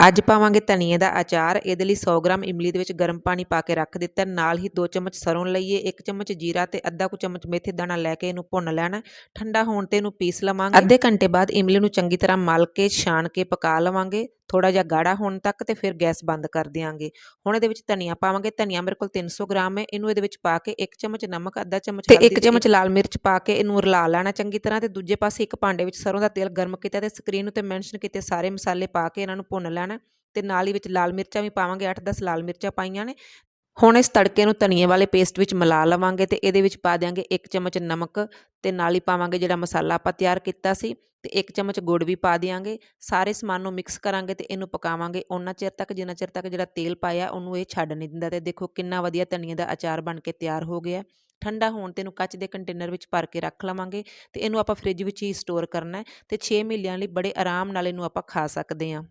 ਅੱਜ ਪਾਵਾਂਗੇ ਧਨੀਏ ਦਾ ਅਚਾਰ। ਇਹਦੇ ਲਈ 100 ਗ੍ਰਾਮ ਇਮਲੀ ਦੇ ਵਿੱਚ ਗਰਮ ਪਾਣੀ ਪਾ ਕੇ ਰੱਖ ਦਿੱਤਾ। ਨਾਲ ਹੀ 2 ਚਮਚ ਸਰੋਂ ਲਈਏ 1 ਚਮਚ ਜੀਰਾ ਤੇ ਅੱਧਾ ਕੁ ਚਮਚ ਮੇਥੇ ਦਾਣਾ ਲੈ ਕੇ ਇਹਨੂੰ ਭੁੰਨ ਲੈਣਾ। ਠੰਡਾ ਹੋਣ ਤੇ ਇਹਨੂੰ ਪੀਸ ਲਵਾਂਗੇ। ਅੱਧੇ ਘੰਟੇ ਬਾਅਦ ਇਮਲੀ ਨੂੰ ਚੰਗੀ ਤਰ੍ਹਾਂ ਮਲ ਕੇ, ਛਾਣ ਕੇ, ਪਕਾ ਲਵਾਂਗੇ। ਥੋੜਾ ਜਿਹਾ ਗਾੜਾ ਹੋਣ ਤੱਕ ਤੇ ਫਿਰ ਗੈਸ ਬੰਦ ਕਰ ਦਿਆਂਗੇ। ਹੁਣ ਇਹਦੇ ਵਿੱਚ ਧਨੀਆ ਪਾਵਾਂਗੇ। ਧਨੀਆ ਮੇਰੇ ਕੋਲ 300 ਗ੍ਰਾਮ ਹੈ। ਇਹਨੂੰ ਇਹਦੇ ਵਿੱਚ ਪਾ ਕੇ 1 ਚਮਚ ਨਮਕ ਅੱਧਾ ਚਮਚ ਤੇ 1 ਚਮਚ ਲਾਲ ਮਿਰਚ ਪਾ ਕੇ ਇਹਨੂੰ ਰਲਾ ਲੈਣਾ ਚੰਗੀ ਤਰ੍ਹਾਂ ਤੇ ਦੂਜੇ ਪਾਸੇ ਇੱਕ ਭਾਂਡੇ ਵਿੱਚ ਸਰੋਂ ਦਾ ਤੇਲ ਗਰਮ ਕੀਤਾ ਤੇ ਸਕਰੀਨ ਉੱਤੇ ਮੈਂਸ਼ਨ ਕੀਤੇ ਸਾਰੇ ਮਸਾਲੇ ਪਾ ਕੇ ਇਹਨਾਂ ਨੂੰ ਭੁੰਨ ਲੈਣਾ। ਤੇ ਨਾਲ ਹੀ ਵਿੱਚ ਲਾਲ ਮਿਰਚਾਂ ਵੀ ਪਾਵਾਂਗੇ। 8-10 ਲਾਲ ਮਿਰਚਾਂ ਪਾਈਆਂ ਨੇ। ਹੁਣ ਇਸ ਤੜਕੇ ਨੂੰ ਧਨੀਏ ਵਾਲੇ ਪੇਸਟ ਵਿੱਚ ਮਿਲਾ ਲਵਾਂਗੇ ਤੇ ਇਹਦੇ ਵਿੱਚ ਪਾ ਦਿਆਂਗੇ 1 ਚਮਚ ਨਮਕ ਤੇ ਨਾਲ ਹੀ ਪਾਵਾਂਗੇ ਜਿਹੜਾ ਮਸਾਲਾ ਆਪਾਂ ਤਿਆਰ ਕੀਤਾ ਸੀ ਤੇ 1 ਚਮਚ ਗੁੜ ਵੀ ਪਾ ਦਿਆਂਗੇ। ਸਾਰੇ ਸਮਾਨ ਨੂੰ ਮਿਕਸ ਕਰਾਂਗੇ ਤੇ ਇਹਨੂੰ ਪਕਾਵਾਂਗੇ। ਉਹਨਾਂ ਚਿਰ ਤੱਕ, ਜਿੰਨਾ ਚਿਰ ਤੱਕ ਜਿਹੜਾ ਤੇਲ ਪਾਇਆ, ਉਹਨੂੰ ਇਹ ਛੱਡ ਨਹੀਂ ਦਿੰਦਾ ਤੇ ਦੇਖੋ ਕਿੰਨਾ ਵਧੀਆ ਧਨੀਏ ਦਾ ਅਚਾਰ ਬਣ ਕੇ ਤਿਆਰ ਹੋ ਗਿਆ। ਠੰਡਾ ਹੋਣ ਤੇ ਇਹਨੂੰ ਕੱਚ ਦੇ ਕੰਟੇਨਰ ਵਿੱਚ ਭਰ ਕੇ ਰੱਖ ਲਵਾਂਗੇ ਤੇ ਇਹਨੂੰ ਆਪਾਂ ਫ੍ਰਿਜ ਵਿੱਚ ਹੀ ਸਟੋਰ ਕਰਨਾ ਹੈ ਤੇ 6 ਮਹੀਨਿਆਂ ਲਈ ਬੜੇ ਆਰਾਮ ਨਾਲ ਇਹਨੂੰ ਆਪਾਂ ਖਾ ਸਕਦੇ ਹਾਂ।